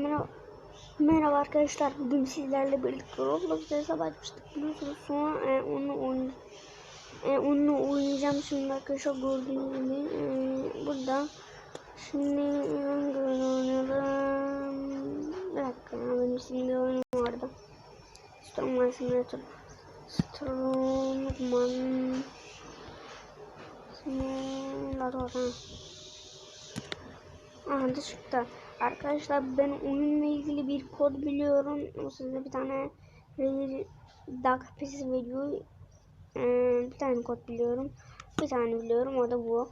merhaba. Arkadaşlar. Bugün sizlerle birlikte Roblox hesap açmıştık biliyorsunuz. Sonra e, onu oyn e, onunla oynayacağım şimdi arkadaşlar gördüğünüz gibi. E, burada şimdi hangi oyun oynayalım? Bir dakika ya benim bir oyun vardı. Strongman Simulator. Strongman Simulator. Ha. Aha da çıktı. Arkadaşlar ben oyunla ilgili bir kod biliyorum. O size bir tane Rare Dark Piece veriyor. Ee, bir tane kod biliyorum. Bir tane biliyorum o da bu.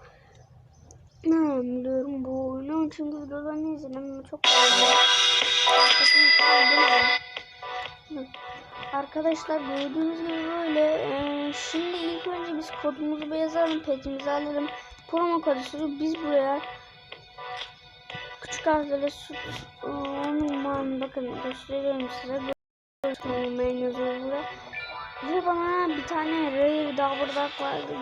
Ne biliyorum bu oyunu çünkü videolarını izledim çok. Arkadaşlar gördüğünüz gibi böyle ee, şimdi ilk önce biz kodumuzu yazalım petimizi alalım promo kodu biz buraya küçük harflerle süt onun bakın göstereyim size. Yazıyor burada ve bana bir tane rare daha burada vardı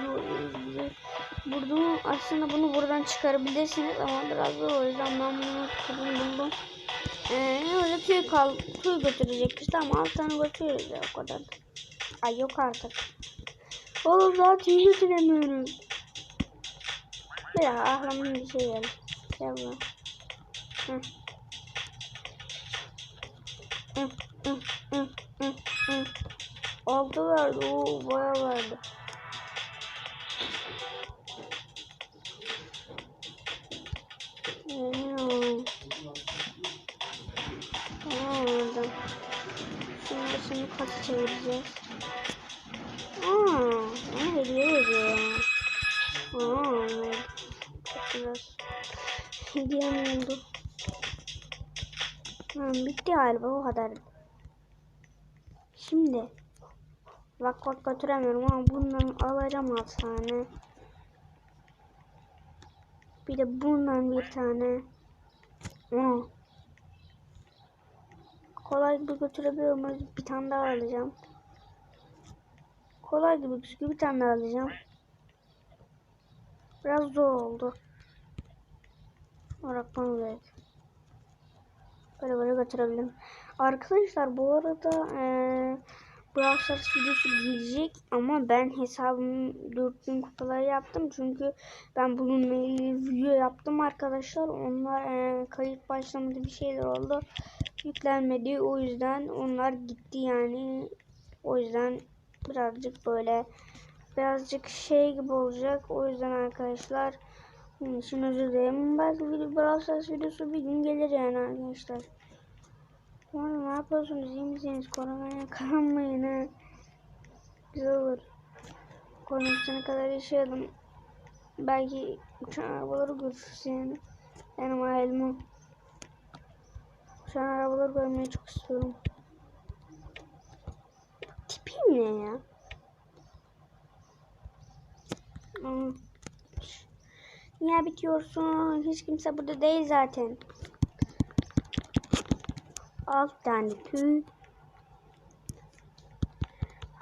burada aslında bunu buradan çıkarabilirsiniz ama biraz zor o yüzden ben bunu kodunu buldum. Ee, öyle tüy kal tüy götürecek işte ama alt tane götürüyoruz ya o kadar. Ay yok artık. Oğlum daha tüy götüremiyorum. Ya aklıma bir şey geldi gel buraya Altı verdi. Oo bayağı verdi. Tamam. Tamam verdim. Şimdi şimdi kaç çevireceğiz? Aa, bana hediye veriyor. Aa, evet. Çok güzel. Hediyem oldu. Tamam bitti galiba o kadar. Şimdi bak bak götüremiyorum ama bundan alacağım alt tane. Bir de bundan bir tane. Aa. Kolay gibi götürebiliyorum. Bir tane daha alacağım. Kolay gibi gözüküyor. Bir tane daha alacağım. Biraz zor oldu. Bırakmam gerek. Böyle böyle götürebilirim. Arkadaşlar bu arada ee, Brawl Stars videosu gelecek ama ben hesabım 4000 kupaları yaptım çünkü ben ilgili video yaptım arkadaşlar. Onlar ee, kayıt başlamadı bir şeyler oldu. Yüklenmedi o yüzden onlar gitti yani. O yüzden birazcık böyle birazcık şey gibi olacak. O yüzden arkadaşlar için özür dilerim. Belki bir Brawl Stars videosu bir gün gelir yani arkadaşlar. Umarım ne yapıyorsunuz? İyi misiniz? Koronaya yakalanmayın ha. Güzel olur. Koronasyona kadar yaşayalım. Belki uçan arabaları görürüz yani. Benim hayalim. Uçan arabaları görmeyi çok istiyorum. Tipim ne ya? Hmm. Niye bitiyorsun? Hiç kimse burada değil zaten. Alt tane tüy.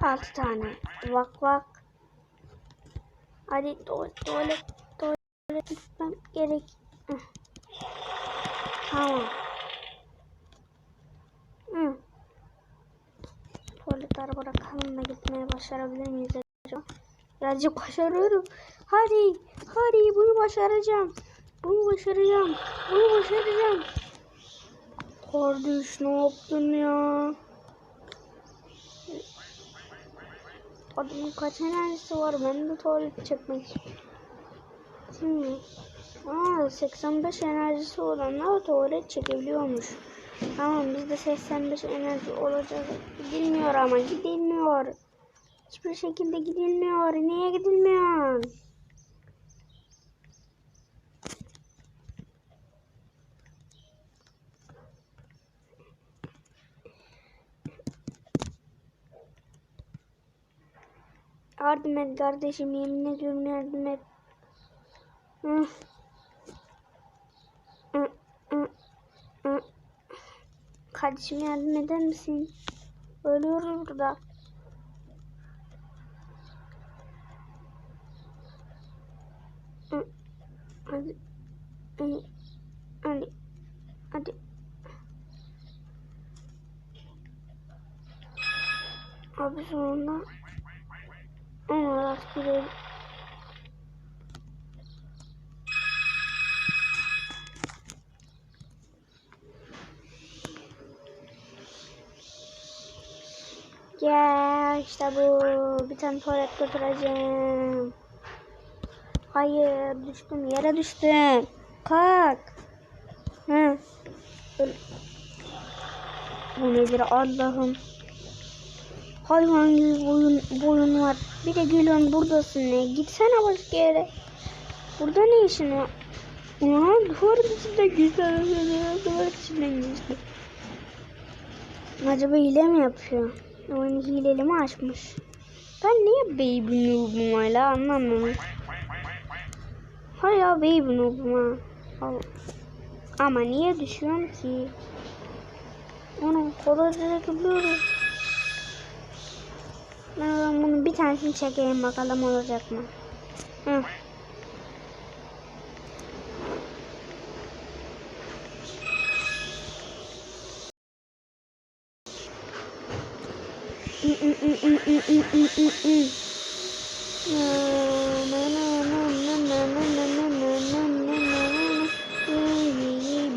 Altı tane vak vak. Hadi tuvalet tuvalet tuvalet gitmem gerek. Tamam. Hı. Tuvaletleri bırakalım da gitmeye başarabilir miyiz acaba? Birazcık başarıyorum. Hadi, hadi bunu başaracağım. Bunu başaracağım. Bunu başaracağım. Kardeş ne yaptın ya? Adamın kaç enerjisi var? Ben de tuvalet çekmek istiyorum. Aa, 85 enerjisi olanlar tuvalet çekebiliyormuş. Tamam bizde 85 enerji olacak. Gidilmiyor ama gidilmiyor. Hiçbir şekilde gidilmiyor. Niye gidilmiyor? Yardım et kardeşim yemin ediyorum yardım et. Kardeşim yardım eder misin? Ölüyoruz burada. Hı. Hadi. Hadi. Hadi. Hadi. Abi sonunda ama rastgele Gel işte bu. Bir tane tuvalet götüreceğim. Hayır düştüm yere düştüm. Kalk. Hı. Bu nedir Allah'ım. Hayvan gibi boyun, boyun var. Bir de gülüyorsun buradasın ne? Gitsene başka yere. Burada ne işin var? Ulan duvar içinde güzel. Duvar içinden geçti. Acaba hile mi yapıyor? Oyunu hileli mi açmış? Ben niye baby noob'um hala anlamadım. Hala baby noob'um ha. Ama niye düşüyorum ki? Onu kolayca gidiyorum. Ben bunu bir tanesini çekeyim bakalım olacak mı? Hı.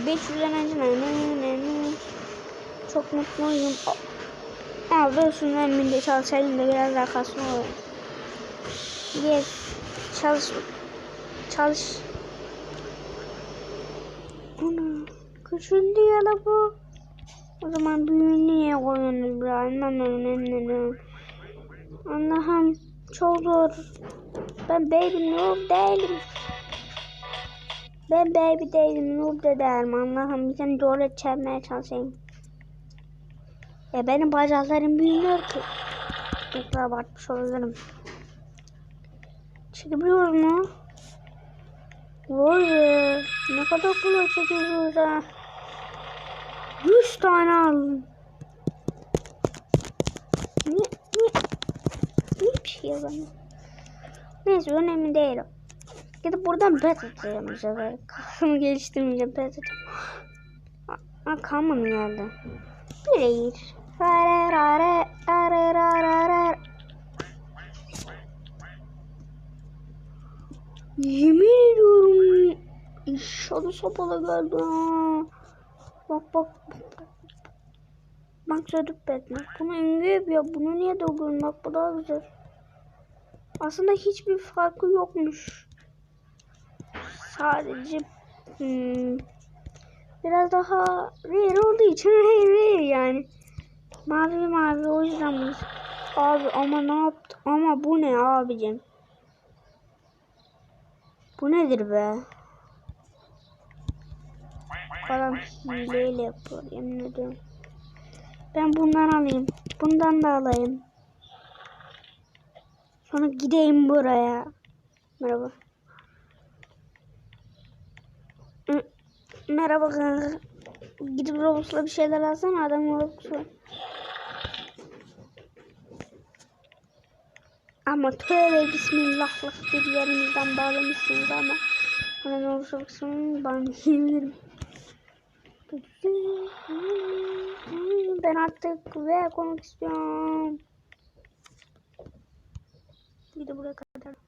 Beş yüz. Çok mutluyum. Abi şundan binde çalışayım da biraz kasma olur. Yes. Çalış. Çalış. Ana. Küçüldü ya la bu. O zaman büyüğünü niye koyuyorsunuz buraya? Anlamıyorum. Allah'ım çok zor. Ben baby noob değilim. Ben baby değilim. Noob da değilim. Allah'ım bir tane doğru çekmeye çalışayım. Ya benim bacaklarım büyümüyor ki. Da abartmış olabilirim. Çekebiliyor mu? Vay be. Ne kadar kolay çekebiliyoruz ha. 100 tane aldım. Niye, niye, niye bir şey yapamıyorum? Neyse önemli değil o. Gidip buradan pet atacağım bu sefer. Kasımı geliştirmeyeceğim pet atacağım. Ha common geldi. Bir Rare rare rare rare rare. Yemin ediyorum inşallah sopalı geldi. Bak bak bak. Bak çocuk Batman. Bunu engel ya. Bunu niye dokunuyorsun? Bak bu daha güzel. Aslında hiçbir farkı yokmuş. Sadece hmm, biraz daha rare olduğu için rare rare yani. Mavi mavi o yüzden bunu. Abi ama ne yaptı? Ama bu ne abicim? Bu nedir be? Adam hileyle yapıyor yemin ediyorum. Ben bundan alayım. Bundan da alayım. Sonra gideyim buraya. Merhaba. Merhaba kanka. Gidip Roblox'la bir şeyler alsana adam Roblox'la. Ama tövbe bismillahlık bir yerimizden bağlamışsınız ama olursa olsun ben yiyebilirim. Ben artık ve konuk istiyorum. Bir de buraya kadar.